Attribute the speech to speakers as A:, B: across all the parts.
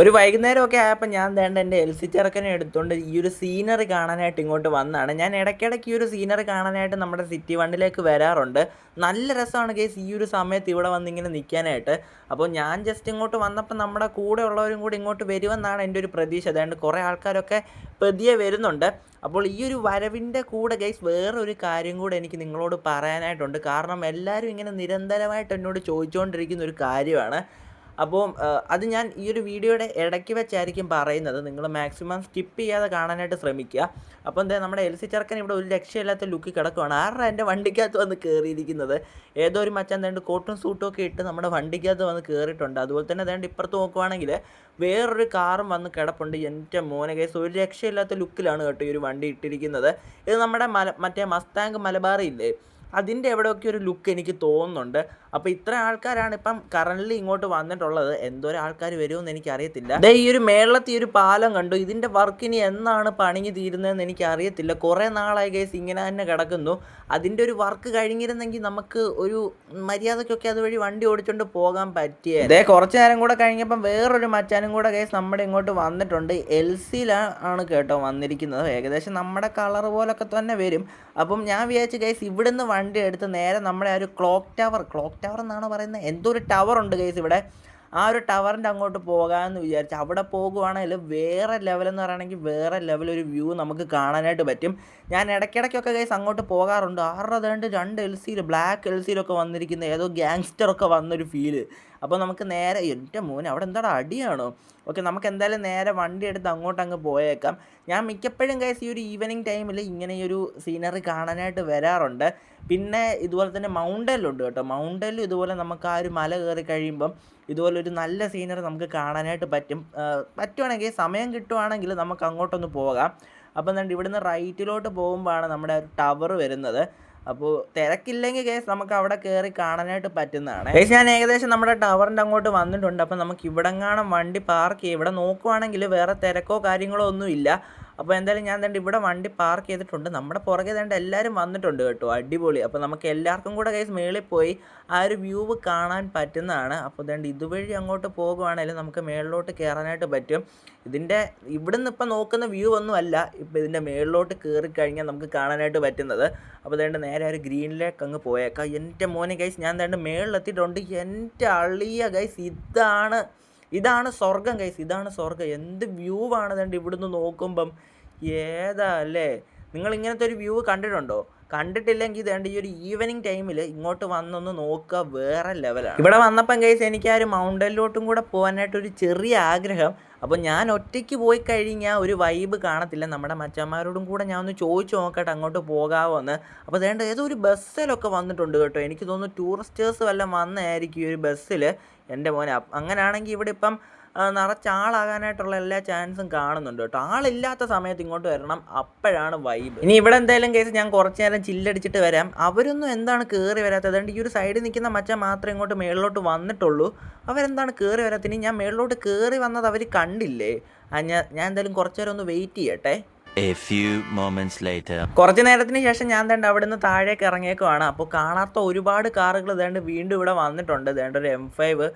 A: ഒരു വൈകുന്നേരമൊക്കെ ആയപ്പോൾ ഞാൻ വേണ്ട എന്റെ എൽ സി ചെറുക്കനെ എടുത്തുകൊണ്ട് ഈ ഒരു സീനറി കാണാനായിട്ട് ഇങ്ങോട്ട് വന്നതാണ് ഞാൻ ഇടയ്ക്കിടയ്ക്ക് ഈ ഒരു സീനറി കാണാനായിട്ട് നമ്മുടെ സിറ്റി വണ്ണിലേക്ക് വരാറുണ്ട്. നല്ല രസമാണ് കേസ് ഈ ഒരു സമയത്ത് ഇവിടെ വന്നിങ്ങനെ നിൽക്കാനായിട്ട് അപ്പോൾ ഞാൻ ജസ്റ്റ് ഇങ്ങോട്ട് വന്നപ്പോൾ നമ്മുടെ കൂടെ ഉള്ളവരും കൂടി ഇങ്ങോട്ട് വരുമെന്നാണ് എന്റെ ഒരു പ്രതീക്ഷ. അതുകൊണ്ട് കുറേ ആൾക്കാരൊക്കെ പ്രതിയെ വരുന്നുണ്ട്. അപ്പോൾ ഈ ഒരു വരവിന്റെ കൂടെ ഗൈസ് വേറൊരു കാര്യം കൂടെ എനിക്ക് നിങ്ങളോട് പറയാനായിട്ടുണ്ട്. കാരണം എല്ലാവരും ഇങ്ങനെ നിരന്തരമായിട്ട് എന്നോട് ചോദിച്ചുകൊണ്ടിരിക്കുന്ന ഒരു കാര്യമാണ്. അപ്പോൾ അത് ഞാൻ ഈ ഒരു വീഡിയോയുടെ ഇടയ്ക്ക് വെച്ചായിരിക്കും പറയുന്നത്. നിങ്ങൾ മാക്സിമം സ്കിപ്പ് ചെയ്യാതെ കാണാനായിട്ട് ശ്രമിക്കുക. അപ്പോൾ എന്താ നമ്മുടെ എൽസി ചെറുക്കൻ ഇവിടെ ഒരു രക്ഷയില്ലാത്ത ലുക്കി കിടക്കുവാണ്. ആരുടെ എന്റെ വണ്ടിക്കകത്ത് വന്ന് കയറിയിരിക്കുന്നത്? ഏതോ ഒരു മച്ചാൻ തേണ്ട കോട്ടും സൂട്ടും ഒക്കെ ഇട്ട് നമ്മുടെ വണ്ടിക്കകത്ത് വന്ന് കയറിയിട്ടുണ്ട്. അതുപോലെ തന്നെ തേണ്ട ഇപ്പുറത്ത് നോക്കുവാണെങ്കിൽ വേറൊരു കാറും വന്ന് കിടപ്പുണ്ട്. എന്റെ മോനെ കേസ് ഒരു രക്ഷയില്ലാത്ത ലുക്കിലാണ് കേട്ടോ ഈ ഒരു വണ്ടി ഇട്ടിരിക്കുന്നത്. ഇത് നമ്മുടെ മല മറ്റേ മസ്താങ്ക് മലബാറില്ലേ? അതിന്റെ എവിടെയൊക്കെ ഒരു ലുക്ക് എനിക്ക് തോന്നുന്നുണ്ട്. അപ്പോൾ ഇത്ര ആൾക്കാരാണ് ഇപ്പം കറന്റ് ഇങ്ങോട്ട് വന്നിട്ടുള്ളത്. എന്തോരം ആൾക്കാർ വരുമെന്ന് എനിക്കറിയത്തില്ല. ദേ ഈ ഒരു മേളത്തെ ഒരു പാലം കണ്ടു. ഇതിന്റെ വർക്ക് ഇനി എന്നാണ് പണിഞ്ഞു തീരുന്നതെന്ന് എനിക്ക് അറിയത്തില്ല കുറേ നാളായി കേസ് ഇങ്ങനെ തന്നെ കിടക്കുന്നു. അതിന്റെ ഒരു വർക്ക് കഴിഞ്ഞിരുന്നെങ്കിൽ നമുക്ക് ഒരു മര്യാദക്കൊക്കെ അതുവഴി വണ്ടി ഓടിച്ചുകൊണ്ട് പോകാൻ പറ്റിയ ദേ കുറച്ച് നേരം കൂടെ കഴിഞ്ഞപ്പം വേറൊരു മച്ചാനും കൂടെ കേസ് നമ്മുടെ ഇങ്ങോട്ട് വന്നിട്ടുണ്ട്. എൽ സിയിലാണ് കേട്ടോ വന്നിരിക്കുന്നത്. ഏകദേശം നമ്മുടെ കളർ പോലൊക്കെ തന്നെ വരും. അപ്പം ഞാൻ വിചാരിച്ചു കേസ് ഇവിടുന്ന് വണ്ടി എടുത്ത് നേരെ നമ്മുടെ ആ ഒരു ക്ലോക്ക് ടവർ ക്ലോക്ക് ടവർ എന്നാണ് പറയുന്നത്? എന്തോ ഒരു ടവർ ഉണ്ട് കേസ് ഇവിടെ. ആ ഒരു ടവറിന്റെ അങ്ങോട്ട് പോകാമെന്ന് വിചാരിച്ചു അവിടെ പോകുവാണെങ്കിൽ വേറെ ലെവലെന്ന് പറയുകയാണെങ്കിൽ വേറെ ലെവൽ ഒരു വ്യൂ നമുക്ക് കാണാനായിട്ട് പറ്റും. ഞാൻ ഇടയ്ക്കിടയ്ക്കൊക്കെ കേസ് അങ്ങോട്ട് പോകാറുണ്ട്. ആറ് രണ്ട് രണ്ട് എൽ സിയിൽ ബ്ലാക്ക് എൽ സിയിലൊക്കെ വന്നിരിക്കുന്ന ഏതോ ഗ്യാങ്സ്റ്ററൊക്കെ വന്നൊരു ഫീൽ അപ്പോൾ നമുക്ക് നേരെ എന്റെ മോനെ അവിടെ എന്താടാ അടിയാണോ? ഓക്കെ നമുക്ക് എന്തായാലും നേരെ വണ്ടി എടുത്ത് അങ്ങോട്ട് അങ്ങ് പോയേക്കാം. ഞാൻ മിക്കപ്പോഴും കേസ് ഈ ഒരു ഈവനിങ് ടൈമിൽ ഇങ്ങനെ ഈ ഒരു സീനറി കാണാനായിട്ട് വരാറുണ്ട്. പിന്നെ ഇതുപോലെ തന്നെ മൗണ്ടനിലുണ്ട് കേട്ടോ. മൗണ്ടനിലും ഇതുപോലെ നമുക്ക് ആ ഒരു മല കയറി കഴിയുമ്പം ഇതുപോലെ ഒരു നല്ല സീനറി നമുക്ക് കാണാനായിട്ട് പറ്റും. പറ്റുവാണെങ്കിൽ സമയം കിട്ടുവാണെങ്കിൽ നമുക്ക് അങ്ങോട്ടൊന്ന് പോകാം. അപ്പം എന്താ ഇവിടുന്ന് റൈറ്റിലോട്ട് പോകുമ്പോഴാണ് നമ്മുടെ ടവർ വരുന്നത്. അപ്പോൾ തിരക്കില്ലെങ്കിൽ കേസ് നമുക്ക് അവിടെ കയറി കാണാനായിട്ട് പറ്റുന്നതാണ്. കേസ് ഞാൻ ഏകദേശം നമ്മുടെ ടവറിന്റെ അങ്ങോട്ട് വന്നിട്ടുണ്ട്. അപ്പം നമുക്ക് ഇവിടെങ്ങാണം വണ്ടി പാർക്ക് ചെയ്യും. ഇവിടെ നോക്കുവാണെങ്കിൽ വേറെ തിരക്കോ കാര്യങ്ങളോ ഒന്നും ഇല്ല അപ്പോൾ എന്തായാലും ഞാൻ തന്നെ ഇവിടെ വണ്ടി പാർക്ക് ചെയ്തിട്ടുണ്ട്. നമ്മുടെ പുറകെ തന്നെ എല്ലാവരും വന്നിട്ടുണ്ട് കേട്ടോ. അടിപൊളി. അപ്പോൾ നമുക്ക് എല്ലാവർക്കും കൂടെ കൈസ് മേളിൽ പോയി ആ ഒരു വ്യൂ കാണാൻ പറ്റുന്നതാണ്. അപ്പോൾ തന്നെ ഇതുവഴി അങ്ങോട്ട് പോകുവാണെങ്കിലും നമുക്ക് മേളിലോട്ട് കയറാനായിട്ട് പറ്റും. ഇതിന്റെ ഇവിടുന്ന് ഇപ്പം നോക്കുന്ന വ്യൂ ഒന്നും അല്ല. ഇപ്പോൾ ഇതിന്റെ മേളിലോട്ട് കയറി കഴിഞ്ഞാൽ നമുക്ക് കാണാനായിട്ട് പറ്റുന്നത്. അപ്പോൾ തേണ്ട നേരെ ഒരു ഗ്രീനിലേക്ക് അങ്ങ് പോയേക്കാം. എന്റെ മോനെ ഗൈസ് ഞാൻ തേണ്ട മേളിലെത്തിയിട്ടുണ്ട്. എന്റെ അളിയ ഗൈസ് ഇതാണ് ഇതാണ് സ്വർഗം കൈസ് ഇതാണ് സ്വർഗം. എന്ത് വ്യൂ ആണ് ഇവിടുന്ന് നോക്കുമ്പം. ഏതാ അല്ലേ? നിങ്ങൾ ഇങ്ങനത്തെ ഒരു വ്യൂ കണ്ടിട്ടുണ്ടോ? കണ്ടിട്ടില്ലെങ്കിൽ ഇതേണ്ട ഈ ഒരു ഈവനിങ് ടൈമിൽ ഇങ്ങോട്ട് വന്നൊന്ന് നോക്കുക വേറെ ലെവലാണ് ഇവിടെ വന്നപ്പം കേസ് എനിക്ക് ആ ഒരു മൗണ്ടനിലോട്ടും കൂടെ പോകാനായിട്ട് ഒരു ചെറിയ ആഗ്രഹം. അപ്പോൾ ഞാൻ ഒറ്റയ്ക്ക് പോയി കഴിഞ്ഞാൽ ഒരു വൈബ് കാണത്തില്ല. നമ്മുടെ മച്ചന്മാരോടും കൂടെ ഞാൻ ഒന്ന് ചോദിച്ചു നോക്കട്ടെ അങ്ങോട്ട് പോകാമോ എന്ന് അപ്പോൾ വേണ്ട ഏതോ ഒരു ബസ്സിലൊക്കെ വന്നിട്ടുണ്ട് കേട്ടോ. എനിക്ക് തോന്നുന്നു ടൂറിസ്റ്റേഴ്സ് വല്ലതും വന്നായിരിക്കും ഈ ഒരു ബസ്സിൽ എന്റെ മോനെ അങ്ങനെയാണെങ്കിൽ ഇവിടെ ഇപ്പം നിറച്ച് ആളാകാനായിട്ടുള്ള എല്ലാ ചാൻസും കാണുന്നുണ്ട് കേട്ടോ. ആളില്ലാത്ത സമയത്ത് ഇങ്ങോട്ട് വരണം. അപ്പോഴാണ് വൈബ് ഇനി ഇവിടെ എന്തായാലും കേസ് ഞാൻ കുറച്ച് നേരം ചില്ലടിച്ചിട്ട് വരാം. അവരൊന്നും എന്താണ് കയറി വരാത്തത്? അതുകൊണ്ട് ഈ ഒരു സൈഡിൽ നിൽക്കുന്ന മച്ചാൻ മാത്രമേ ഇങ്ങോട്ട് മേളിലോട്ട് വന്നിട്ടുള്ളൂ. അവരെന്താണ് കയറി വരാത്ത ഇനി ഞാൻ മേളിലോട്ട് കയറി വന്നത് അവർ കണ്ടില്ലേ? ഞാൻ ഞാൻ എന്തായാലും കുറച്ച് നേരം ഒന്ന് വെയിറ്റ് ചെയ്യട്ടെ.
B: A few moments later.
A: കുറച്ച് നേരത്തിന് ശേഷം ഞാൻ തേണ്ട അവിടെ നിന്ന് താഴേക്ക് ഇറങ്ങിയേക്കുവാണ്. അപ്പോൾ കാണാത്ത ഒരുപാട് കാറുകൾ തേണ്ട വീണ്ടും ഇവിടെ വന്നിട്ടുണ്ട്. തേണ്ട ഒരു എം ഫൈവ്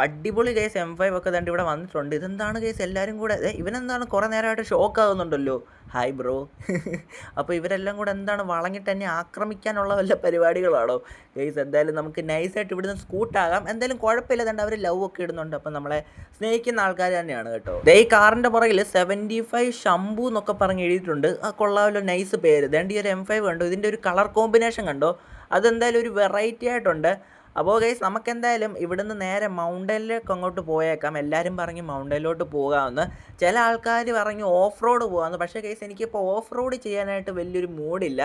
A: അടിപൊളി കേസ് എം ഫൈവ് ഒക്കെ തണ്ട് ഇവിടെ വന്നിട്ടുണ്ട്. ഇതെന്താണ് കേസ് എല്ലാവരും കൂടെ? ഇവനെന്താണ് കുറേ നേരമായിട്ട് ഷോക്ക് ആകുന്നുണ്ടല്ലോ ഹായ് ബ്രോ അപ്പോൾ ഇവരെല്ലാം കൂടെ എന്താണ് വളഞ്ഞിട്ട് എന്നെ ആക്രമിക്കാനുള്ള വല്ല പരിപാടികളാണോ? കേസ് എന്തായാലും നമുക്ക് നൈസായിട്ട് ഇവിടുന്ന് സ്കൂട്ടാകാം എന്തായാലും കുഴപ്പമില്ല ദണ്ട് അവർ ലവ് ഒക്കെ ഇടുന്നുണ്ട്. അപ്പം നമ്മളെ സ്നേഹിക്കുന്ന ആൾക്കാർ തന്നെയാണ് കേട്ടോ. ദേ ഈ കാറിന്റെ പുറകിൽ സെവന്റി ഫൈവ് ഷംബു എന്നൊക്കെ പറഞ്ഞ് എഴുതിയിട്ടുണ്ട്. ആ കൊള്ളാമല്ലോ നൈസ് പേര്. ദണ്ട് ഈ ഒരു എം ഫൈവ് കണ്ടോ? ഇതിന്റെ ഒരു കളർ കോമ്പിനേഷൻ കണ്ടോ? അതെന്തായാലും ഒരു വെറൈറ്റി ആയിട്ടുണ്ട്. അപ്പോൾ ഗൈസ് നമുക്കെന്തായാലും ഇവിടുന്ന് നേരെ മൗണ്ടനിലേക്ക് അങ്ങോട്ട് പോയേക്കാം. എല്ലാവരും പറഞ്ഞ് മൗണ്ടനിലോട്ട് പോകാമെന്ന്. ചില ആൾക്കാർ പറഞ്ഞ് ഓഫ് റോഡ് പോകാമെന്ന്. പക്ഷേ ഗൈസ് എനിക്കിപ്പോൾ ഓഫ് റോഡ് ചെയ്യാനായിട്ട് വലിയൊരു മൂഡില്ല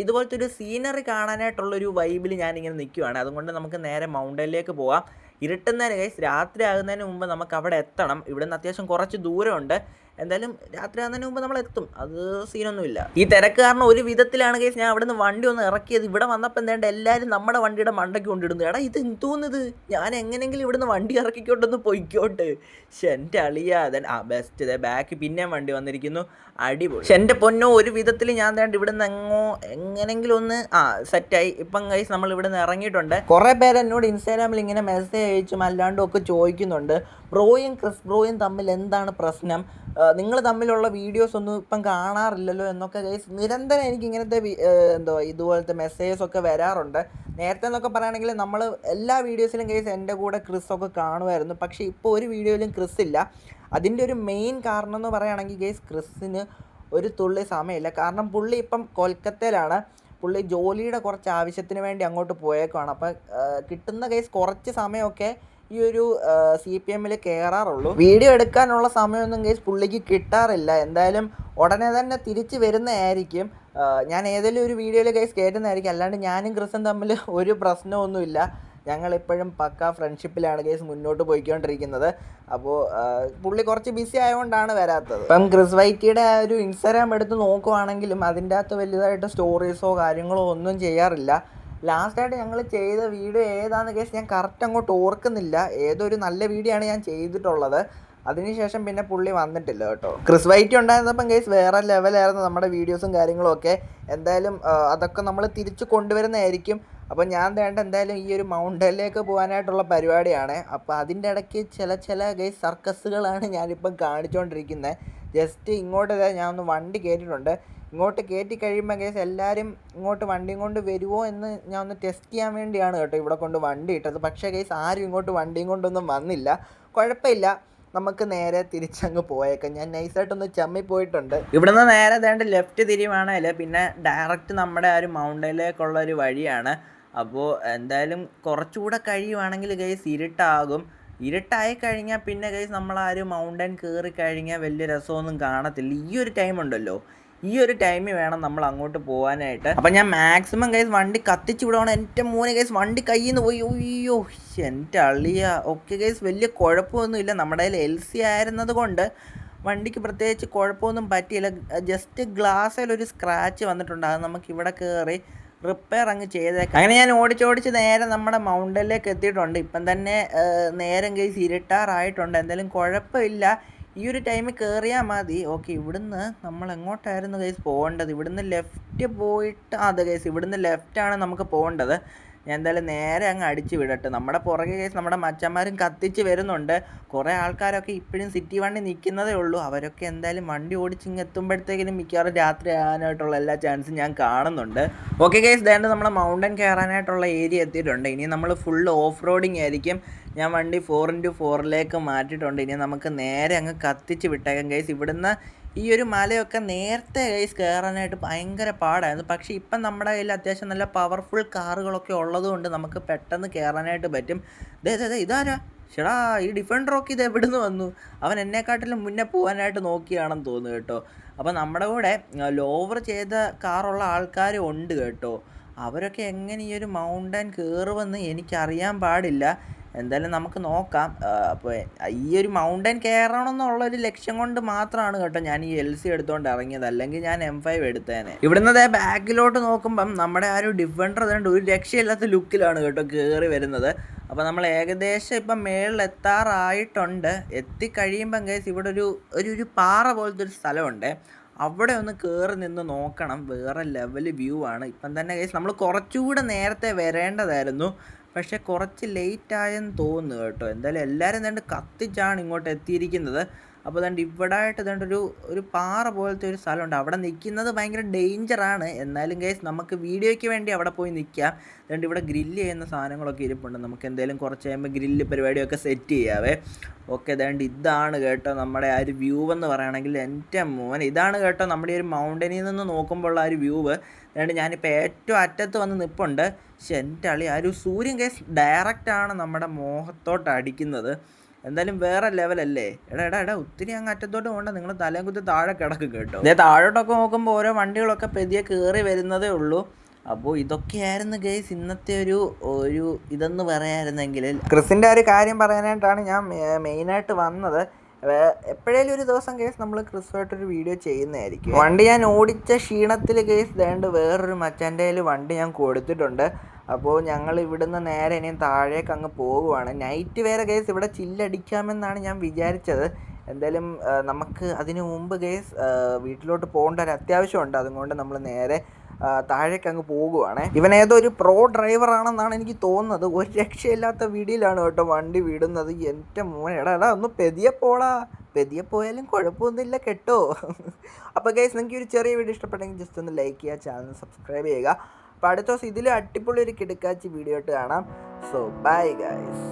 A: ഇതുപോലത്തെ ഒരു സീനറി കാണാനായിട്ടുള്ളൊരു വൈബിൽ ഞാനിങ്ങനെ നിൽക്കുവാണ് അതുകൊണ്ട് നമുക്ക് നേരെ മൗണ്ടനിലേക്ക് പോകാം. ഇരുട്ടുന്നതിന് ഗൈസ് രാത്രി ആകുന്നതിന് മുമ്പ് നമുക്ക് അവിടെ എത്തണം. ഇവിടുന്ന് അത്യാവശ്യം കുറച്ച് ദൂരമുണ്ട്. എന്തായാലും രാത്രി ആകുന്നതിന് മുമ്പ് നമ്മൾ എത്തും. അത് സീനൊന്നുമില്ല. ഈ തിരക്ക് കാരണം ഒരു വിധത്തിലാണ് കേസ് ഞാൻ അവിടെ നിന്ന് വണ്ടി ഒന്ന് ഇറക്കിയത്. ഇവിടെ വന്നപ്പോൾ എന്താണ്ട് എല്ലാവരും നമ്മുടെ വണ്ടിയുടെ മണ്ടയ്ക്ക് കൊണ്ടിടുന്നു. എടാ ഇത് എന്തോന്നത് ഞാൻ എങ്ങനെയെങ്കിലും ഇവിടുന്ന് വണ്ടി ഇറക്കിക്കോട്ടൊന്ന് പൊയ്ക്കോട്ട്. പക്ഷെ എന്റെ അളിയ. അതെ ആ ബെസ്റ്റ് ഇതേ ബാക്ക് പിന്നെ വണ്ടി വന്നിരിക്കുന്നു. അടിപൊളി. പക്ഷെ എന്റെ പൊന്നോ ഒരു വിധത്തിൽ ഞാൻ വേണ്ട ഇവിടുന്ന് എങ്ങോ എങ്ങനെങ്കിലും ഒന്ന് ആ സെറ്റായി ഇപ്പം കൈസ് നമ്മൾ ഇവിടുന്ന് ഇറങ്ങിയിട്ടുണ്ട്. കുറേ പേരെന്നോട് ഇൻസ്റ്റാഗ്രാമിൽ ഇങ്ങനെ മെസ്സേജ് അയച്ചും അല്ലാണ്ടും ഒക്കെ ചോദിക്കുന്നുണ്ട്. ബ്രോയും ക്രിസ് ബ്രോയും തമ്മിൽ എന്താണ് പ്രശ്നം? നിങ്ങൾ തമ്മിലുള്ള വീഡിയോസ് ഒന്നും ഇപ്പം കാണാറില്ലല്ലോ എന്നൊക്കെ ഗൈസ് നിരന്തരം എനിക്ക് ഇങ്ങനത്തെ എന്തോ ഇതുപോലത്തെ മെസ്സേജസ് ഒക്കെ വരാറുണ്ട്. നേരത്തെ എന്നൊക്കെ പറയുകയാണെങ്കിൽ നമ്മൾ എല്ലാ വീഡിയോസിലും കേസ് എന്റെ കൂടെ ക്രിസ് ഒക്കെ കാണുമായിരുന്നു. പക്ഷേ ഇപ്പോൾ ഒരു വീഡിയോയിലും ക്രിസ് ഇല്ല. അതിന്റെ ഒരു മെയിൻ കാരണം എന്ന് പറയുകയാണെങ്കിൽ ഗൈസ് ക്രിസ്സിന് ഒരു തുള്ളി സമയമില്ല. കാരണം പുള്ളി ഇപ്പം കൊൽക്കത്തയിലാണ്. പുള്ളി ജോലിയുടെ കുറച്ച് ആവശ്യത്തിന് വേണ്ടി അങ്ങോട്ട് പോയേക്കുവാണ്. അപ്പം കിട്ടുന്ന കേസ് കുറച്ച് സമയമൊക്കെ ഈ ഒരു സി പി എമ്മിൽ കയറാറുള്ളൂ വീഡിയോ എടുക്കാനുള്ള സമയമൊന്നും കേസ് പുള്ളിക്ക് കിട്ടാറില്ല. എന്തായാലും ഉടനെ തന്നെ തിരിച്ചു വരുന്നതായിരിക്കും. ഞാൻ ഏതെങ്കിലും ഒരു വീഡിയോയിൽ കേസ് കയറ്റുന്നതായിരിക്കും അല്ലാണ്ട് ഞാനും ക്രിസും തമ്മിൽ ഒരു പ്രശ്നമൊന്നുമില്ല. ഞങ്ങളിപ്പോഴും പക്ക ഫ്രണ്ട്ഷിപ്പിലാണ് കേസ് മുന്നോട്ട് പോയിക്കൊണ്ടിരിക്കുന്നത്. അപ്പോൾ പുള്ളി കുറച്ച് ബിസി ആയതുകൊണ്ടാണ് വരാത്തത്. ഇപ്പം ക്രിസ് വൈറ്റിയുടെ ആ ഒരു ഇൻസ്റ്റാഗ്രാം എടുത്ത് നോക്കുവാണെങ്കിലും അതിന്റെ അകത്ത് വലുതായിട്ട് സ്റ്റോറീസോ കാര്യങ്ങളോ ഒന്നും ചെയ്യാറില്ല. ലാസ്റ്റായിട്ട് ഞങ്ങൾ ചെയ്ത വീഡിയോ ഏതാണെന്ന് കേസ് ഞാൻ കറക്റ്റ് അങ്ങോട്ട് ഓർക്കുന്നില്ല. ഏതൊരു നല്ല വീഡിയോ ആണ് ഞാൻ ചെയ്തിട്ടുള്ളത്. അതിനുശേഷം പിന്നെ പുള്ളി വന്നിട്ടില്ല കേട്ടോ. ക്രിസ് വൈറ്റ് ഉണ്ടായിരുന്നപ്പം കേസ് വേറെ ലെവലായിരുന്നു നമ്മുടെ വീഡിയോസും കാര്യങ്ങളും ഒക്കെ. എന്തായാലും അതൊക്കെ നമ്മൾ തിരിച്ചു കൊണ്ടുവരുന്നതായിരിക്കും. അപ്പോൾ ഞാൻ വേണ്ട എന്തായാലും ഈ ഒരു മൗണ്ടനിലേക്ക് പോകാനായിട്ടുള്ള പരിപാടിയാണ്. അപ്പോൾ അതിന്റെ ഇടയ്ക്ക് ചില ചില ഗൈസ് സർക്കസുകളാണ് ഞാനിപ്പം കാണിച്ചുകൊണ്ടിരിക്കുന്നത് ജസ്റ്റ് ഇങ്ങോട്ട് ഞാൻ ഒന്ന് വണ്ടി കയറ്റിയിട്ടുണ്ട് ഇങ്ങോട്ട് കയറ്റി കഴിയുമ്പോൾ കേസ് എല്ലാവരും ഇങ്ങോട്ട് വണ്ടിയും കൊണ്ട് വരുമോ എന്ന് ഞാൻ ഒന്ന് ടെസ്റ്റ് ചെയ്യാൻ വേണ്ടിയാണ് കേട്ടോ ഇവിടെ കൊണ്ട് വണ്ടി ഇട്ടത്. പക്ഷേ കേസ് ആരും ഇങ്ങോട്ട് വണ്ടിയും കൊണ്ടൊന്നും വന്നില്ല. കുഴപ്പമില്ല. നമുക്ക് നേരെ തിരിച്ചങ്ങ് പോയേക്കാം. ഞാൻ നൈസായിട്ടൊന്ന് ചമ്മി പോയിട്ടുണ്ട്. ഇവിടുന്ന് നേരെ ദേണ്ട ലെഫ്റ്റ് തിരിയുവാണേൽ പിന്നെ ഡയറക്റ്റ് നമ്മുടെ ആ ഒരു മൗണ്ടനിലേക്കുള്ള ഒരു വഴിയാണ്. അപ്പോൾ എന്തായാലും കുറച്ചുകൂടെ കഴിയുവാണെങ്കിൽ ഗൈസ് ഇരുട്ടാകും. ഇരുട്ടായി കഴിഞ്ഞാൽ പിന്നെ ഗൈസ് നമ്മൾ ആ ഒരു മൗണ്ടൻ കയറി കഴിഞ്ഞാൽ വലിയ രസമൊന്നും കാണത്തില്ല. ഈ ഒരു ടൈം ഉണ്ടല്ലോ. ഈ ഒരു ടൈമിൽ വേണം നമ്മൾ അങ്ങോട്ട് പോകാനായിട്ട് അപ്പം ഞാൻ മാക്സിമം കൈസ് വണ്ടി കത്തിച്ചു വിടുകയാണ് എന്റെ മോനെ കൈസ് വണ്ടി കയ്യിൽ നിന്ന് പോയി. അയ്യോ എന്റെ അളിയ. ഓക്കെ കൈസ് വലിയ കുഴപ്പമൊന്നുമില്ല നമ്മുടെ കയ്യിൽ എൽ സി ആയിരുന്നത് കൊണ്ട് വണ്ടിക്ക് പ്രത്യേകിച്ച് കുഴപ്പമൊന്നും പറ്റിയില്ല. ജസ്റ്റ് ഗ്ലാസ്സിൽ ഒരു സ്ക്രാച്ച് വന്നിട്ടുണ്ട്. അത് നമുക്ക് ഇവിടെ കയറി റിപ്പയർ അങ്ങ് ചെയ്തേക്കാം. അങ്ങനെ ഞാൻ ഓടിച്ചോടിച്ച് നേരെ നമ്മുടെ മൗണ്ടനിലേക്ക് എത്തിയിട്ടുണ്ട്. ഇപ്പം തന്നെ നേരം കേസ് ഇരുട്ടാറായിട്ടുണ്ട്. എന്തായാലും കുഴപ്പമില്ല. ഈ ഒരു ടൈമിൽ കയറിയാൽ മതി. ഓക്കെ ഇവിടുന്ന് നമ്മൾ എങ്ങോട്ടായിരുന്നു കേസ് പോകേണ്ടത്? ഇവിടുന്ന് ലെഫ്റ്റ് പോയിട്ട് അതെ കേസ് ഇവിടുന്ന് ലെഫ്റ്റാണ് നമുക്ക് പോകേണ്ടത്. ഞാൻ എന്തായാലും നേരെ അങ്ങ് അടിച്ച് വിടട്ടെ. നമ്മുടെ പുറകെ കേസ് നമ്മുടെ മച്ചന്മാരും കത്തിച്ച് വരുന്നുണ്ട്. കുറേ ആൾക്കാരൊക്കെ ഇപ്പോഴും സിറ്റി വണ്ടി നിൽക്കുന്നതേ ഉള്ളൂ. അവരൊക്കെ എന്തായാലും വണ്ടി ഓടിച്ച് ഇങ്ങ് എത്തുമ്പോഴത്തേക്കിനും മിക്കവാറും രാത്രി ആകാനായിട്ടുള്ള എല്ലാ ചാൻസും ഞാൻ കാണുന്നുണ്ട്. ഓക്കെ കേസ് ദേണ്ട നമ്മൾ മൗണ്ടൻ കയറാനായിട്ടുള്ള ഏരിയ എത്തിയിട്ടുണ്ട്. ഇനി നമ്മൾ ഫുൾ ഓഫ് റോഡിങ് ആയിരിക്കും. ഞാൻ വണ്ടി ഫോർ ഇന്റു ഫോറിലേക്ക് മാറ്റിയിട്ടുണ്ട്. ഇനി നമുക്ക് നേരെ അങ്ങ് കത്തിച്ച് വിട്ടേക്കാം. ഗൈസ് ഇവിടുന്ന് ഈ ഒരു മലയൊക്കെ നേരത്തെ ഗൈസ് കയറാനായിട്ട് ഭയങ്കര പാടായിരുന്നു. പക്ഷേ ഇപ്പം നമ്മുടെ കയ്യിൽ അത്യാവശ്യം നല്ല പവർഫുൾ കാറുകളൊക്കെ ഉള്ളതുകൊണ്ട് നമുക്ക് പെട്ടെന്ന് കയറാനായിട്ട് പറ്റും. ദേ ദേ ഇതാരാ? ചേടാ ഈ ഡിഫൻഡറൊക്കെ ഇത് എവിടുന്ന് വന്നു? അവൻ എന്നെക്കാട്ടിലും മുന്നേ പോകാനായിട്ട് നോക്കിയാണെന്ന് തോന്നുന്നു കേട്ടോ. അപ്പോൾ നമ്മുടെ കൂടെ ലോവർ ചെയ്ത കാറുള്ള ആൾക്കാരും ഉണ്ട് കേട്ടോ. അവരൊക്കെ എങ്ങനെ ഈ ഒരു മൗണ്ടൻ കയറുമെന്ന് എനിക്കറിയാൻ പാടില്ല. എന്തായാലും നമുക്ക് നോക്കാം. അപ്പോൾ ഈ ഒരു മൗണ്ടൻ കയറണം എന്നുള്ളൊരു ലക്ഷ്യം കൊണ്ട് മാത്രമാണ് കേട്ടോ ഞാൻ ഈ എൽ സി എടുത്തുകൊണ്ട് ഇറങ്ങിയത്. അല്ലെങ്കിൽ ഞാൻ എം ഫൈവ് എടുത്തേനെ. ഇവിടുന്ന് ബാക്കിലോട്ട് നോക്കുമ്പം നമ്മുടെ ആ ഒരു ഡിഫൻഡർ അതുകൊണ്ട് ഒരു രക്ഷയില്ലാത്ത ലുക്കിലാണ് കേട്ടോ കയറി വരുന്നത്. അപ്പോൾ നമ്മൾ ഏകദേശം ഇപ്പം മേളിൽ എത്താറായിട്ടുണ്ട് എത്തിക്കഴിയുമ്പം കേസ് ഇവിടെ ഒരു ഒരു ഒരു പാറ പോലത്തെ ഒരു സ്ഥലമുണ്ട്. അവിടെ ഒന്ന് കയറി നിന്ന് നോക്കണം. വേറെ ലെവൽ വ്യൂ ആണ്. ഇപ്പം തന്നെ കേസ് നമ്മൾ കുറച്ചുകൂടെ നേരത്തെ വരേണ്ടതായിരുന്നു. പക്ഷെ കുറച്ച് ലേറ്റ് ആയെന്ന് തോന്നുന്നു കേട്ടോ. എന്തായാലും എല്ലാവരും ദണ്ട് കത്തിച്ചാണ് ഇങ്ങോട്ട് എത്തിയിരിക്കുന്നത്. അപ്പോൾ അതുകൊണ്ട് ഇവിടെ ആയിട്ട് ഒരു ഒരു പാറ പോലത്തെ ഒരു സ്ഥലമുണ്ട്. അവിടെ നിൽക്കുന്നത് ഭയങ്കര ഡേഞ്ചറാണ് എന്നാലും കേസ് നമുക്ക് വീഡിയോയ്ക്ക് വേണ്ടി അവിടെ പോയി നിൽക്കാം. അതുകൊണ്ട് ഇവിടെ ഗ്രില്ല് ചെയ്യുന്ന സാധനങ്ങളൊക്കെ ഇരിപ്പുണ്ട്. നമുക്ക് എന്തെങ്കിലും കുറച്ച് കഴിയുമ്പോൾ ഗ്രില്ല് പരിപാടിയൊക്കെ സെറ്റ് ചെയ്യാവേ. ഓക്കെ അതുകൊണ്ട് ഇതാണ് കേട്ടോ നമ്മുടെ ആ ഒരു വ്യൂ എന്ന് പറയുകയാണെങ്കിൽ എന്റെ മോൻ ഇതാണ് കേട്ടോ നമ്മുടെ ഒരു മൗണ്ടനിൽ നിന്ന് നോക്കുമ്പോൾ ആ ഒരു വ്യൂവ് അതുകൊണ്ട് ഞാനിപ്പോൾ ഏറ്റവും അറ്റത്ത് വന്ന് നിൽപ്പുണ്ട് പക്ഷെ എന്റെ അളി ആ ഒരു സൂര്യൻ കേസ് ഡയറക്റ്റാണ് നമ്മുടെ മോഹത്തോട്ട് അടിക്കുന്നത്. എന്തായാലും വേറെ ലെവലല്ലേ എടാ എടാ എടാ ഒത്തിരി അങ്ങ് അറ്റത്തോട്ട് പോകണ്ട നിങ്ങൾ തലയും കുത്തി താഴെ കിടക്കും കേട്ടോ. ഇതേ താഴോട്ടൊക്കെ നോക്കുമ്പോൾ ഓരോ വണ്ടികളൊക്കെ പെതിയെ കയറി വരുന്നതേ ഉള്ളൂ. അപ്പോൾ ഇതൊക്കെയായിരുന്നു ഗൈസ് ഇന്നത്തെ ഒരു ഒരു ഇതെന്ന് പറയായിരുന്നെങ്കിൽ. ക്രിസിന്റെ ഒരു കാര്യം പറയാനായിട്ടാണ് ഞാൻ മെയിനായിട്ട് വന്നത്. എപ്പോഴേലും ഒരു ദിവസം കേസ് നമ്മൾ ക്രിസ്തുമായിട്ടൊരു വീഡിയോ ചെയ്യുന്നതായിരിക്കും. വണ്ടി ഞാൻ ഓടിച്ച ക്ഷീണത്തിൽ കേസ് ദേണ്ട് വേറൊരു മച്ചാന്റെ കയ്യിൽ വണ്ടി ഞാൻ കൊടുത്തിട്ടുണ്ട്. അപ്പോൾ ഞങ്ങൾ ഇവിടുന്ന് നേരെ ഇനിയും താഴേക്ക് അങ്ങ് പോകുവാണ് നൈറ്റ് വേറെ കേസ് ഇവിടെ ചില്ലടിക്കാമെന്നാണ് ഞാൻ വിചാരിച്ചത്. എന്തായാലും നമുക്ക് അതിനു മുമ്പ് കേസ് വീട്ടിലോട്ട് പോകേണ്ട ഒരു അത്യാവശ്യമുണ്ട്. അതുകൊണ്ട് നമ്മൾ നേരെ താഴേക്ക് അങ്ങ് പോകുവാണ്. ഇവൻ ഏതോ ഒരു പ്രോ ഡ്രൈവർ ആണെന്നാണ് എനിക്ക് തോന്നുന്നത്. ഒരു രക്ഷയില്ലാത്ത വീടിയിലാണ് കേട്ടോ വണ്ടി വിടുന്നത്. എന്റെ മോനെ എടാ ഒന്ന് പെതിയെ പോടാ. പെതിയെ പോയാലും കുഴപ്പമൊന്നുമില്ല കേട്ടോ. അപ്പോൾ ഗൈസ് നിങ്ങൾക്ക് ഒരു ചെറിയ വീഡിയോ ഇഷ്ടപ്പെട്ടെങ്കിൽ ജസ്റ്റ് ഒന്ന് ലൈക്ക് ചെയ്യുക ചാനൽ സബ്സ്ക്രൈബ് ചെയ്യുക. അപ്പോൾ അടുത്ത ദിവസം ഇതിൽ അടിപൊളി ഒരു കിടക്കാച്ചി വീഡിയോ ആയിട്ട് കാണാം. So bye guys